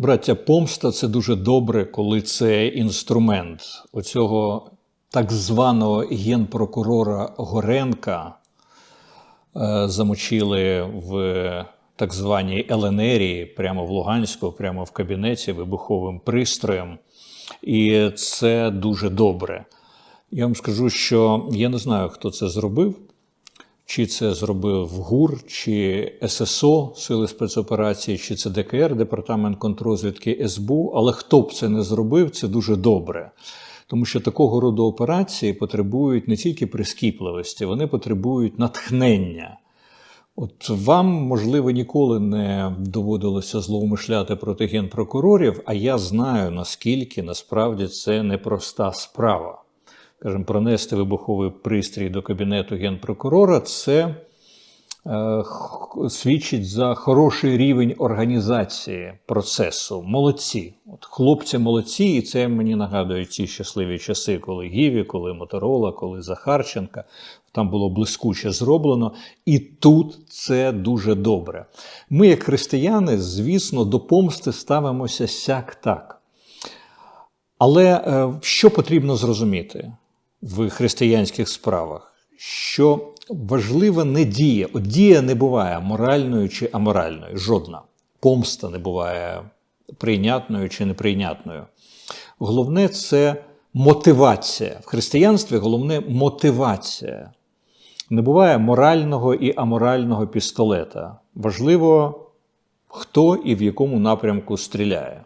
Браття, помста це дуже добре, коли це інструмент оцього так званого генпрокурора Горенка е, замочили в так званій Еленерії, прямо в Луганську, прямо в кабінеті вибуховим пристроєм. І це дуже добре. Я вам скажу, що я не знаю, хто це зробив. Чи це зробив ГУР, чи ССО Сили спецоперації, чи це ДКР, Департамент контррозвідки СБУ. Але хто б це не зробив, це дуже добре. Тому що такого роду операції потребують не тільки прискіпливості, вони потребують натхнення. От вам, можливо, ніколи не доводилося злоумишляти проти генпрокурорів, а я знаю, наскільки насправді це непроста справа. Скажімо, пронести вибуховий пристрій до кабінету генпрокурора це е, свідчить за хороший рівень організації процесу. Молодці. От хлопці молодці, і це мені нагадує ті щасливі часи, коли Гіві, коли Моторола, коли Захарченка. Там було блискуче зроблено, і тут це дуже добре. Ми, як християни, звісно, до помсти ставимося сяк так. Але е, що потрібно зрозуміти в християнських справах? Що важлива не дія. От дія не буває моральною чи аморальною, жодна. Помста не буває прийнятною чи неприйнятною. Головне це мотивація. В християнстві головне мотивація. Не буває морального і аморального пістолета. Важливо, хто і в якому напрямку стріляє.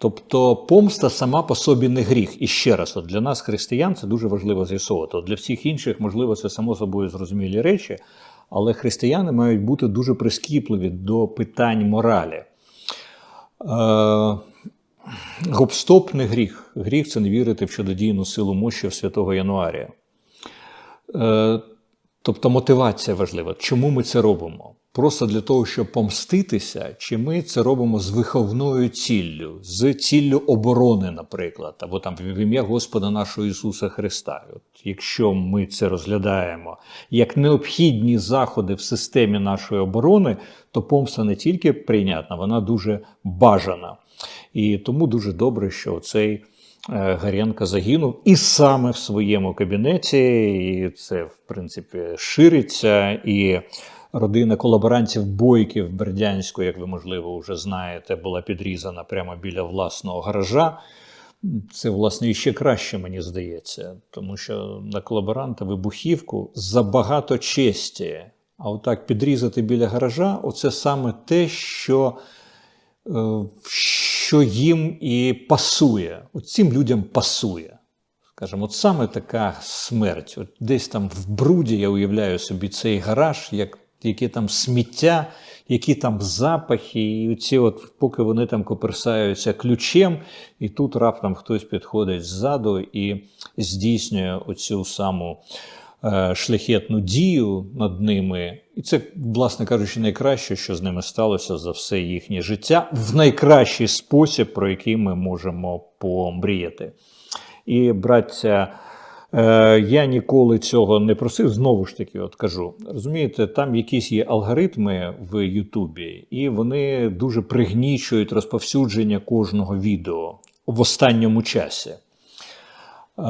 Тобто помста сама по собі не гріх. І ще раз, от для нас, християн, це дуже важливо з'ясовувати. От для всіх інших, можливо, це само собою зрозумілі речі, але християни мають бути дуже прискіпливі до питань моралі. Е, Гопстоп не гріх. Гріх це не вірити в чудодійну силу мощів святого Януарія. Е, Тобто мотивація важлива. Чому ми це робимо? Просто для того, щоб помститися, чи ми це робимо з виховною ціллю, з ціллю оборони, наприклад, або там в ім'я Господа нашого Ісуса Христа. От якщо ми це розглядаємо як необхідні заходи в системі нашої оборони, то помста не тільки прийнятна, вона дуже бажана. І тому дуже добре, що цей е, Гаренко загинув і саме в своєму кабінеті, і це, в принципі, шириться. І родина колаборантів Бойків Бердянську, як ви, можливо, вже знаєте, була підрізана прямо біля власного гаража. Це, власне, іще краще, мені здається, тому що на колаборанта вибухівку забагато честі. А отак підрізати біля гаража оце саме те, що е, що їм і пасує. От людям пасує. Скажімо, от саме така смерть. От десь там в бруді я уявляю собі цей гараж, як, яке там сміття, які там запахи, і ці от, поки вони там коперсаються ключем, і тут раптом хтось підходить ззаду і здійснює оцю саму е, шляхетну дію над ними. І це, власне кажучи, найкраще, що з ними сталося за все їхнє життя, в найкращий спосіб, про який ми можемо помріяти. І, браття, е, я ніколи цього не просив, знову ж таки, от кажу. Розумієте, там якісь є алгоритми в Ютубі, і вони дуже пригнічують розповсюдження кожного відео в останньому часі. Е,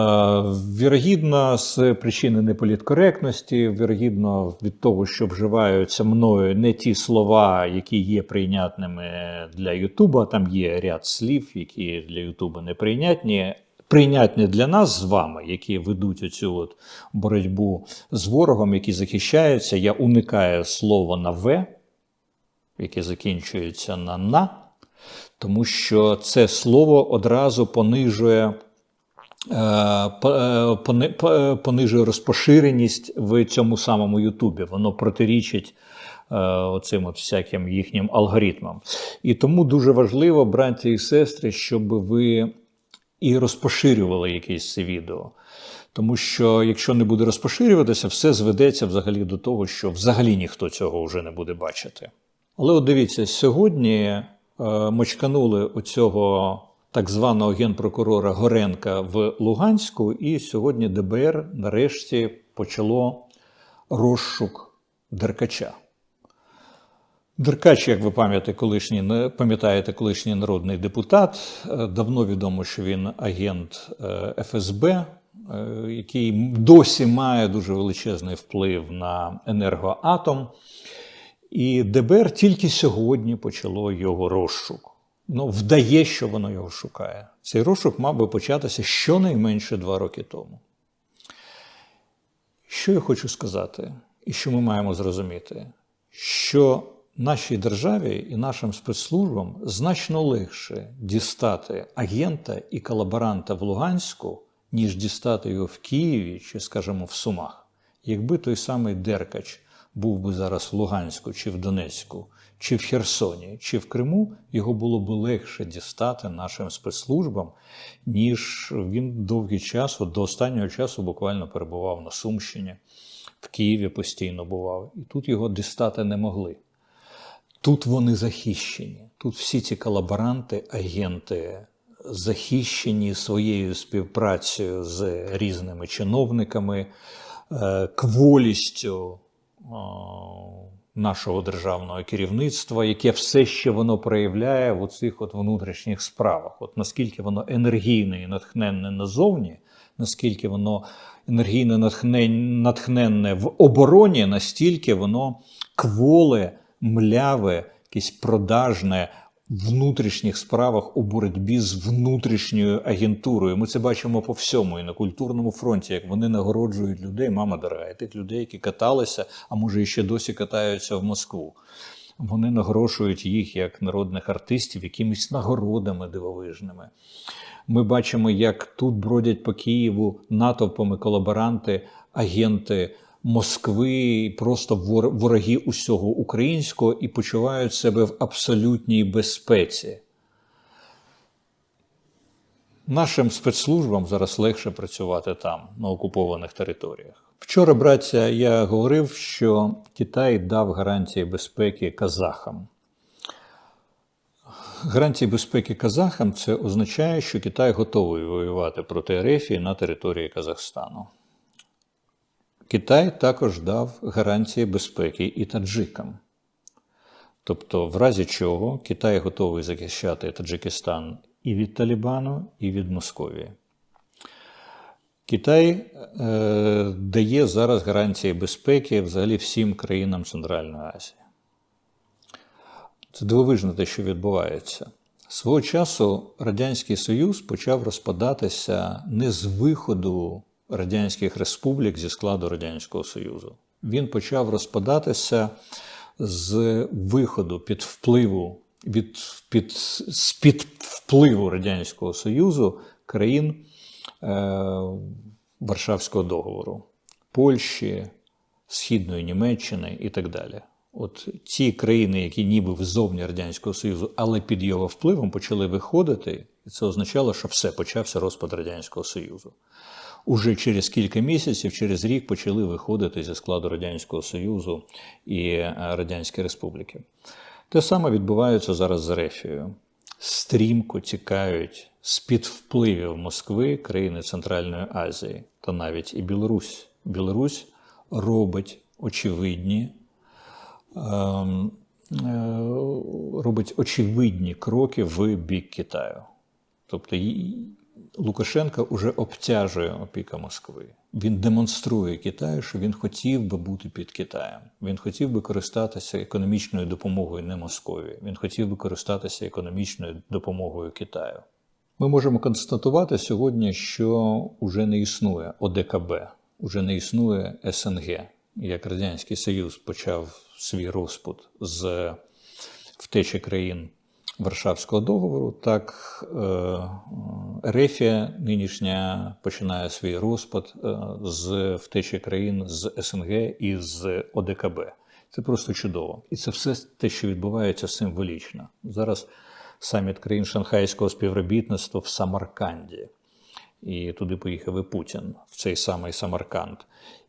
Вірогідно, з причини неполіткоректності, вірогідно від того, що вживаються мною не ті слова, які є прийнятними для Ютуба. Там є ряд слів, які для Ютуба неприйнятні. Прийнятні для нас з вами, які ведуть оцю от боротьбу з ворогом, які захищаються. Я уникаю слова на В, яке закінчується на на, тому що це слово одразу понижує е, е, е, понижує розпоширеність в цьому самому Ютубі. Воно протирічить оцим от всяким їхнім алгоритмам. І тому дуже важливо, браті і сестри, щоб ви і розпоширювали якесь це відео. Тому що якщо не буде розпоширюватися, все зведеться взагалі до того, що взагалі ніхто цього вже не буде бачити. Але от дивіться, сьогодні е, мочканули оцього так званого генпрокурора Горенка в Луганську, і сьогодні ДБР нарешті почало розшук Деркача. Деркач, як ви пам'ятаєте, колишній, пам'ятаєте, колишній народний депутат. Е, Давно відомо, що він агент е, ФСБ, е, який досі має дуже величезний вплив на енергоатом. І ДБР тільки сьогодні почало його розшук. Ну, вдає, що воно його шукає. Цей розшук мав би початися щонайменше два роки тому. Що я хочу сказати, і що ми маємо зрозуміти, що нашій державі і нашим спецслужбам значно легше дістати агента і колаборанта в Луганську, ніж дістати його в Києві чи, скажімо, в Сумах. Якби той самий Деркач був би зараз в Луганську чи в Донецьку, чи в Херсоні, чи в Криму, його було б легше дістати нашим спецслужбам, ніж він довгий час, от до останнього часу буквально перебував на Сумщині, в Києві постійно бував, і тут його дістати не могли. Тут вони захищені. Тут всі ці колаборанти, агенти захищені своєю співпрацею з різними чиновниками, е, кволістю е, нашого державного керівництва, яке все ще воно проявляє в оцих от внутрішніх справах. От наскільки воно енергійне і натхненне назовні, наскільки воно енергійно натхнен- натхненне в обороні, настільки воно кволе, мляве, якесь продажне в внутрішніх справах у боротьбі з внутрішньою агентурою. Ми це бачимо по всьому і на культурному фронті, як вони нагороджують людей, мама дорога, тих людей, які каталися, а може і ще досі катаються в Москву. Вони нагрошують їх як народних артистів якимись нагородами дивовижними. Ми бачимо, як тут бродять по Києву натовпами колаборанти, агенти Москви, просто вор- вороги усього українського і почувають себе в абсолютній безпеці. Нашим спецслужбам зараз легше працювати там, на окупованих територіях. Вчора, браття, я говорив, що Китай дав гарантії безпеки казахам. Гарантії безпеки казахам це означає, що Китай готовий воювати проти Ерефії на території Казахстану. Китай також дав гарантії безпеки і таджикам. Тобто, в разі чого Китай готовий захищати Таджикистан і від Талібану, і від Московії. Китай е, дає зараз гарантії безпеки взагалі всім країнам Центральної Азії. Це дивовижно те, що відбувається. Свого часу Радянський Союз почав розпадатися не з виходу радянських республік зі складу Радянського Союзу. Він почав розпадатися з виходу під впливу від під, з-під впливу Радянського Союзу країн е, Варшавського договору, Польщі, Східної Німеччини і так далі. От ті країни, які ніби взовні Радянського Союзу, але під його впливом почали виходити, і це означало, що все почався розпад Радянського Союзу. Уже через кілька місяців, через рік почали виходити зі складу Радянського Союзу і е, Радянської Республіки. Те саме відбувається зараз з Рефією. Стрімко тікають з-під впливів Москви країни Центральної Азії та навіть і Білорусь. Білорусь робить очевидні ем, е, робить очевидні кроки в бік Китаю. Тобто Лукашенка вже обтяжує опіка Москви. Він демонструє Китаю, що він хотів би бути під Китаєм. Він хотів би користатися економічною допомогою не Московії. Він хотів би користатися економічною допомогою Китаю. Ми можемо констатувати сьогодні, що вже не існує ОДКБ, вже не існує СНГ. Як Радянський Союз почав свій розпад з втечі країн Варшавського договору, так е, Рефія нинішня починає свій розпад е, з втечі країн з СНГ і з ОДКБ. Це просто чудово. І це все те, що відбувається символічно. Зараз саміт країн Шанхайського співробітництва в Самарканді. І туди поїхав і Путін, в цей самий Самарканд.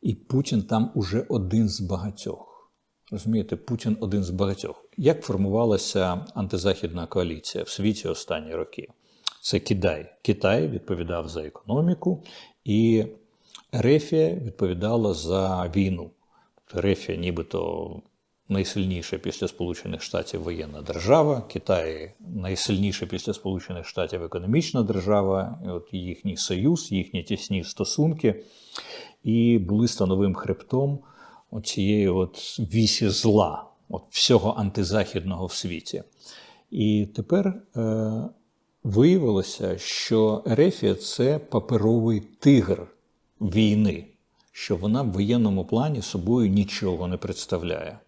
І Путін там уже один з багатьох. Розумієте, Путін один з багатьох. Як формувалася антизахідна коаліція в світі останні роки? Це Китай. Китай відповідав за економіку, і Рефія відповідала за війну. Тобто Рефія нібито найсильніша після Сполучених Штатів воєнна держава, Китай найсильніша після Сполучених Штатів економічна держава, і от їхній союз, їхні тісні стосунки, і були становим хребтом цієї вісі зла, от всього антизахідного в світі. І тепер е, виявилося, що Ерефія це паперовий тигр війни, що вона в воєнному плані собою нічого не представляє.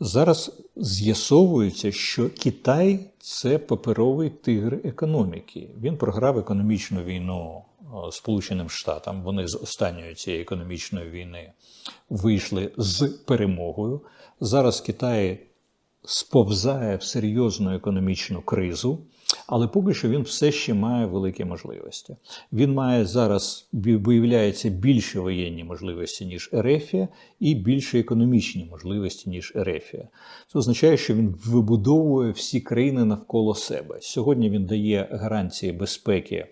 Зараз з'ясовується, що Китай це паперовий тигр економіки. Він програв економічну війну е, Сполученим Штатам. Вони з останньої цієї економічної війни вийшли з перемогою. Зараз Китай сповзає в серйозну економічну кризу, але поки що він все ще має великі можливості. Він має зараз виявляється більше воєнні можливості, ніж Ерефія, і більше економічні можливості, ніж Ерефія. Це означає, що він вибудовує всі країни навколо себе. Сьогодні він дає гарантії безпеки.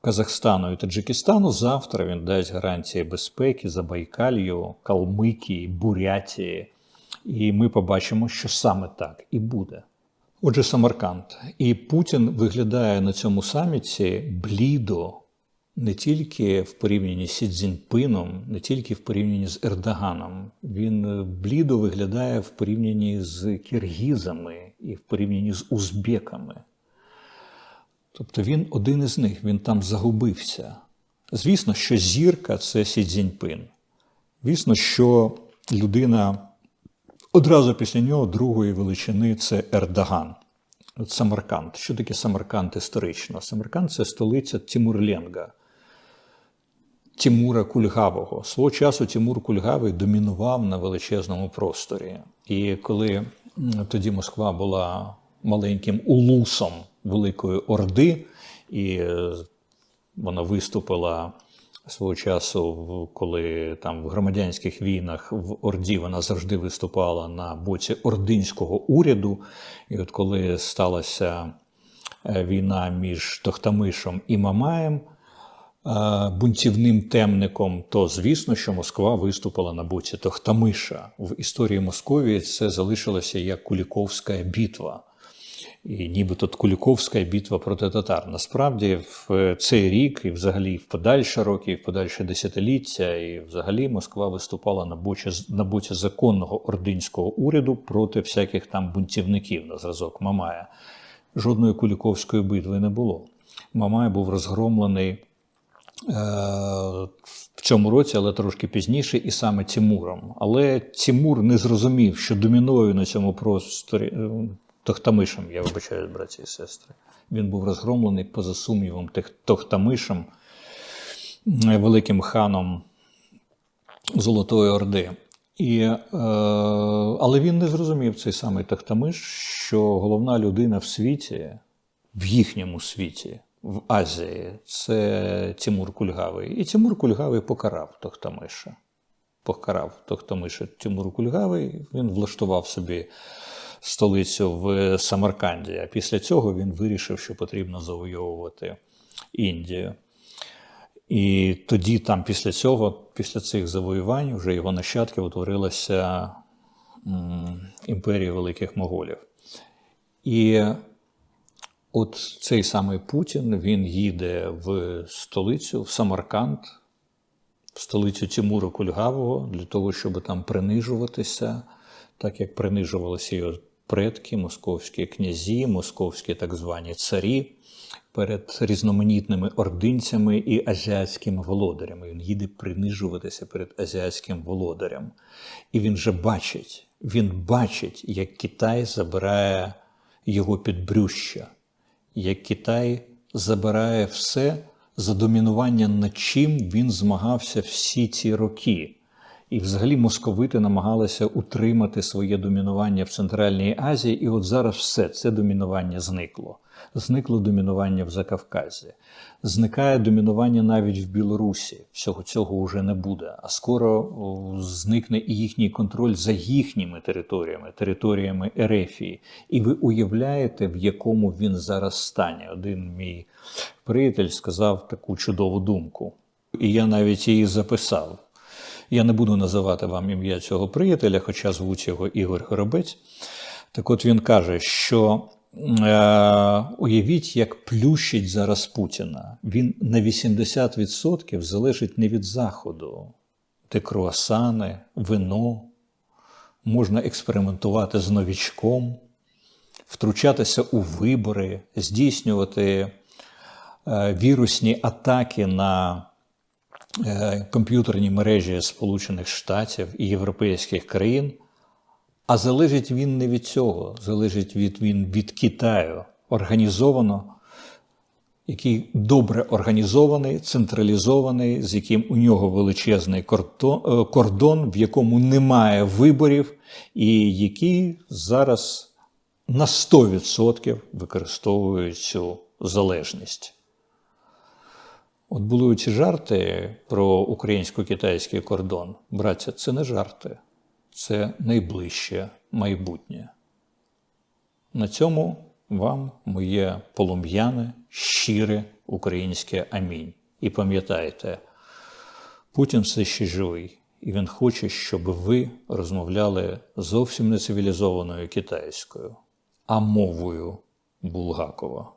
Казахстану і Таджикистану завтра він дасть гарантії безпеки Забайкалью, Калмикії, Бурятії. І ми побачимо, що саме так і буде. Отже, Самарканд. І Путін виглядає на цьому саміті блідо не тільки в порівнянні з Сі Цзіньпином, не тільки в порівнянні з Ердоганом. Він блідо виглядає в порівнянні з киргізами і в порівнянні з узбеками. Тобто він один із них, він там загубився. Звісно, що зірка це Сі Цзіньпин. Звісно, що людина. Одразу після нього другої величини це Ердоган. Самарканд. Що таке Самарканд історично? Самарканд це столиця Тимурленга, Тимура Кульгавого. Свого часу Тимур Кульгавий домінував на величезному просторі. І коли тоді Москва була маленьким улусом Великої Орди, і е, вона виступила свого часу, коли там в громадянських війнах в Орді вона завжди виступала на боці ординського уряду. І от коли сталася е, війна між Тохтамишем і Мамаєм, е, бунтівним темником, то звісно, що Москва виступила на боці Тохтамиша. В історії Московії це залишилося як Куліковська битва і нібито Куліковська битва проти татар. Насправді, в цей рік, і взагалі в подальші роки, і в подальші десятиліття, і взагалі Москва виступала на боці на боці законного ординського уряду проти всяких там бунтівників на зразок Мамая. Жодної Куліковської битви не було. Мамай був розгромлений. Е, в цьому році, але трошки пізніше, і саме Тимуром. Але Тимур не зрозумів, що домінує на цьому просторі е, Тохтамишем, я вибачаю, браті і сестри. Він був розгромлений поза сумнівом Тохтамишем, великим ханом Золотої Орди. І, е, Але він не зрозумів цей самий Тохтамиш, що головна людина в світі, в їхньому світі, в Азії, це Тимур Кульгавий. І Тимур Кульгавий покарав Тохтамиша. Покарав Тохтамиша Тимур Кульгавий, він влаштував собі столицю в Самарканді. А після цього він вирішив, що потрібно завойовувати Індію. І тоді, там, після цього, після цих завоювань, вже його нащадки утворилася імперія великих моголів. І от цей самий Путін він їде в столицю, в Самарканд, в столицю Тимура Кульгавого, для того, щоб там принижуватися, так як принижувалися його предки, московські князі, московські так звані царі перед різноманітними ординцями і азіатськими володарями. Він їде принижуватися перед азіатським володарем. І він же бачить, він бачить, як Китай забирає його підбрюща, як Китай забирає все за домінування, над чим він змагався всі ці роки. І, взагалі, московити намагалися утримати своє домінування в Центральній Азії, і от зараз все це домінування зникло. Зникло домінування в Закавказі, зникає домінування навіть в Білорусі. Всього цього вже не буде. А скоро зникне і їхній контроль за їхніми територіями, територіями Ерефії. І ви уявляєте, в якому він зараз стані. Один мій приятель сказав таку чудову думку, і я навіть її записав. Я не буду називати вам ім'я цього приятеля, хоча звуть його Ігор Горобець. Так от він каже, що е, уявіть, як плющить зараз Путіна. Він на 80% залежить не від Заходу, де круасани, вино, можна експериментувати з новічком, втручатися у вибори, здійснювати е, вірусні атаки на комп'ютерні мережі Сполучених Штатів і європейських країн. А залежить він не від цього, залежить від, він від Китаю організовано, який добре організований, централізований, з яким у нього величезний кордон, е, в якому немає виборів, і який зараз на 100% використовує цю залежність. От були ці жарти про українсько-китайський кордон. Браття, це не жарти, це найближче майбутнє. На цьому вам моє полум'яне, щире українське амінь. І пам'ятайте, Путін все ще живий, і він хоче, щоб ви розмовляли зовсім не цивілізованою китайською, а мовою Булгакова.